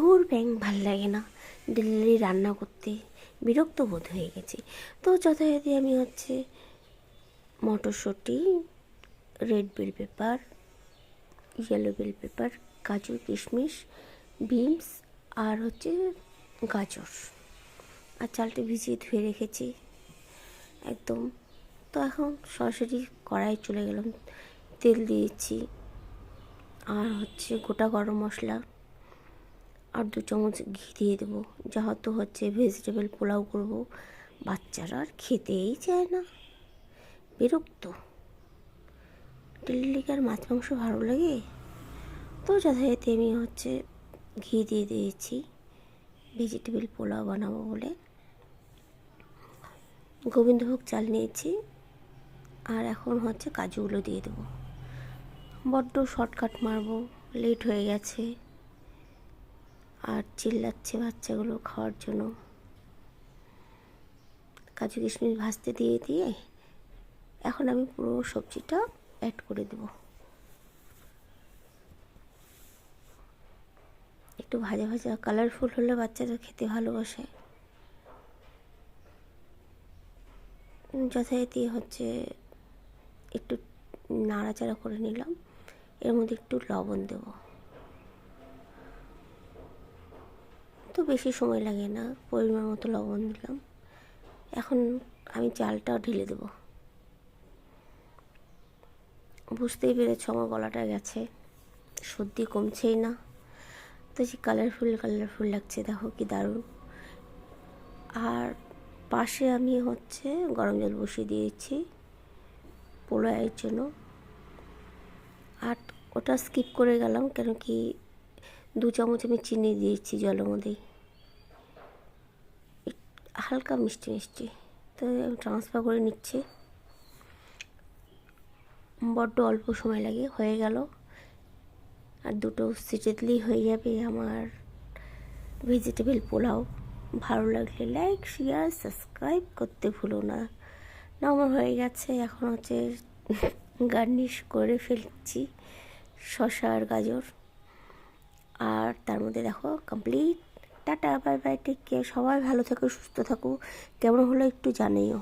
দূর ব্যাং ভালো লাগে না। ডেলি রান্না করতে বিরক্ত বোধ হয়ে গেছে। তো যথারীতি আমি হচ্ছে মটরশুঁটি red bell pepper yellow bell pepper কাজু কিশমিশ বিনস আর হচ্ছে গাজর। আর চালটা ভিজিয়ে ধুয়ে রেখেছি। একদম। তো এখন সরাসরি কড়াই চলে গেলাম। তেল দিয়েছি। আর হচ্ছে গোটা গরম মশলা আর দু চামচ ঘি দিয়ে দেবো। যেহেতু হচ্ছে ভেজিটেবল পোলাও করব। বাচ্চারা আর খেতেই চায় না। বিরক্ত। আর মাছ মাংস ভালো লাগে? তো যথারীতি আমি হচ্ছে ঘি দিয়ে দিয়েছি। ভেজিটেবল পোলাও বানাবো বলে। গোবিন্দভোগ চাল নিয়েছি। আর এখন হচ্ছে কাজুগুলো দিয়ে দেবো। বড্ড শর্টকাট মারবো। লেট হয়ে গেছে। আর চিল্লাচ্ছে বাচ্চাগুলো খাওয়ার জন্য। কাজু কিশমিশ ভাজতে দিয়ে দিয়ে এখন আমি পুরো সবজিটা অ্যাড করে দেব। একটু ভাজা ভাজা কালারফুল হলে বাচ্চারা খেতে ভালোবাসে। যথারীতি হচ্ছে একটু নাড়াচাড়া করে নিলাম। এর মধ্যে একটু লবণ দেব। তো বেশি সময় লাগে না, পরিমাণ মতো লবণ দিলাম। এখন আমি চালটাও ঢেলে দেব। বুঝতেই পেরেছ আমার গলাটা গেছে। সর্দি কমছেই না। তো যে কালারফুল কালারফুল লাগছে, দেখো কি দারুণ। আর পাশে আমি হচ্ছে গরম জল বসিয়ে দিয়েছি পোলাওয়ের জন্য। আর ওটা স্কিপ করে গেলাম, কেন কি দু চামচ আমি চিনি দিয়েছি জলের মধ্যেই। হালকা মিষ্টি মিষ্টি। তো আমি ট্রান্সফার করে নিচ্ছি। বড্ড অল্প সময় লাগে, হয়ে গেল। আর দুটো সিটে দিলেই হয়ে যাবে আমার ভেজিটেবল পোলাও। ভালো লাগলে লাইক শেয়ার সাবস্ক্রাইব করতে ভুলো না। না আমার হয়ে গেছে, এখন হচ্ছে গার্নিশ করে ফেলছি। শসা আর গাজর। তার মধ্যে দেখো complete tata bye bye take care সবাই ভালো থাকো, সুস্থ থাকো, কেমন হলো একটু জানিও।